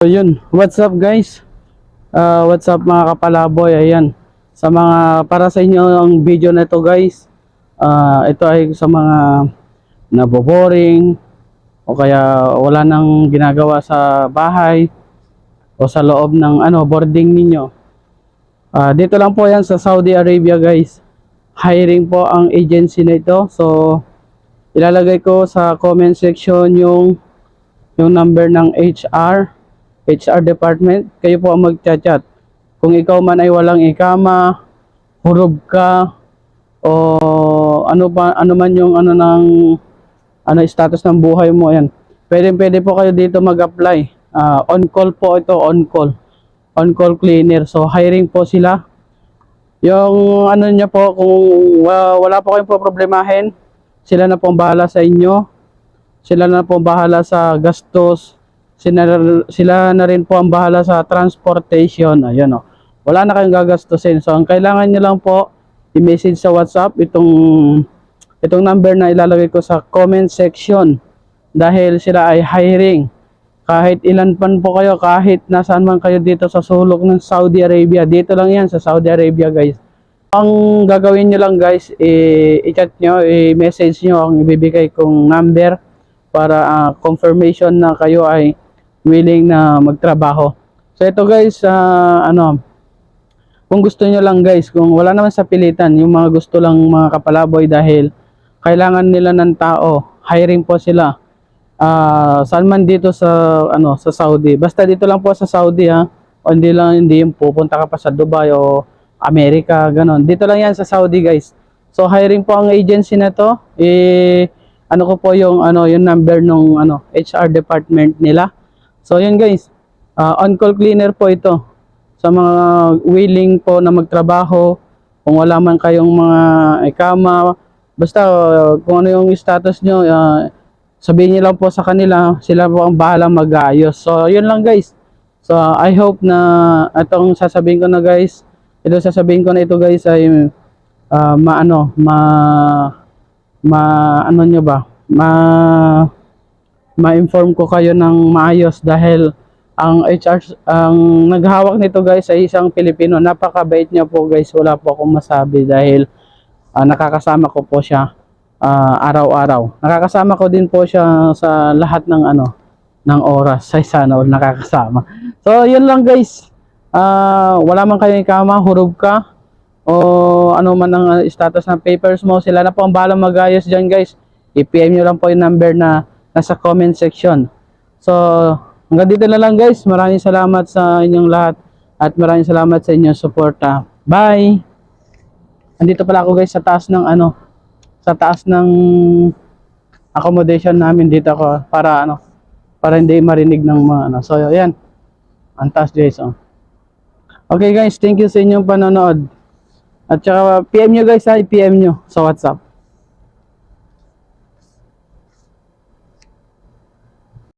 So yun, what's up guys? Uh, what's up mga kapalaboy? Ayan. Sa mga para sa inyo ang video na ito guys. Ah, ito ay sa mga naboboring o kaya wala nang ginagawa sa bahay o sa loob ng ano boarding ninyo. Ah, dito lang po yan sa Saudi Arabia guys. Hiring po ang agency na ito. So ilalagay ko sa comment section yung yung number ng HR HR department, kayo po ang magchat-chat. Kung ikaw man ay walang ikama, hurog ka, o ano pa ano man yung ano ng ano status ng buhay mo yan. Pwede pwede po kayo dito mag-apply. Ah, on call po ito, on call. On call cleaner. So hiring po sila. Yung ano niya po kung wa- wala po kayong problemahin, sila na po ang bahala sa inyo. Sila na po ang bahala sa gastos, sila, sila na rin po ang bahala sa transportation. Ayun o. Wala na kayong gagastusin. So, ang kailangan nyo lang po, i-message sa WhatsApp itong, itong number na ilalagay ko sa comment section. Dahil sila ay hiring. Kahit ilan pan po kayo, kahit nasaan man kayo dito sa sulok ng Saudi Arabia. Dito lang yan sa Saudi Arabia guys. Ang gagawin nyo lang guys, i-chat nyo, i-message nyo ang ibibigay kong number para ah, confirmation na kayo ay willing na magtrabaho. So ito guys, ah, ano, kung gusto nyo lang guys, kung wala naman sa pilitan, yung mga gusto lang mga kapalaboy dahil kailangan nila ng tao, hiring po sila. Ah, saan man dito sa ano sa Saudi. Basta dito lang po sa Saudi ha. O hindi lang hindi yung pupunta ka pa sa Dubai o Amerika, ganon. Dito lang yan sa Saudi guys. So hiring po ang agency na to. Eh ano ko po yung ano yung number nung ano HR department nila. So yun guys, ah, on-call cleaner po ito. Sa mga willing po na magtrabaho, kung wala man kayong mga ikama, basta ah, kung ano yung status nyo, ah, sabihin niyo lang po sa kanila, sila po ang bahala mag-aayos. So yun lang guys. So I hope na itong sasabihin ko na guys, ito sasabihin ko na ito guys ay ah, maano, ma ma ano nyo ba ma ma-inform ko kayo ng maayos dahil ang HR ang naghawak nito guys ay isang Pilipino. Napakabait niya po guys. Wala po akong masabi dahil ah, nakakasama ko po siya ah, araw-araw. Nakakasama ko din po siya sa lahat ng ano ng oras. Sa sana all nakakasama. So yun lang guys. Ah, wala man kayong kama hurog ka o ano man ang uh, status ng papers mo, sila na po ang bahala mag-ayos dyan guys. I-PM nyo lang po yung number na nasa comment section. So, hanggang dito na lang guys. Maraming salamat sa inyong lahat at maraming salamat sa inyong suporta. Bye! Andito pala ako guys sa taas ng ano, sa taas ng accommodation namin dito ako para ano, para hindi marinig ng mga ano. So, ayan. Ang taas guys, oh. Okay guys, thank you sa inyong panonood. At saka PM nyo guys ha, PM nyo sa WhatsApp.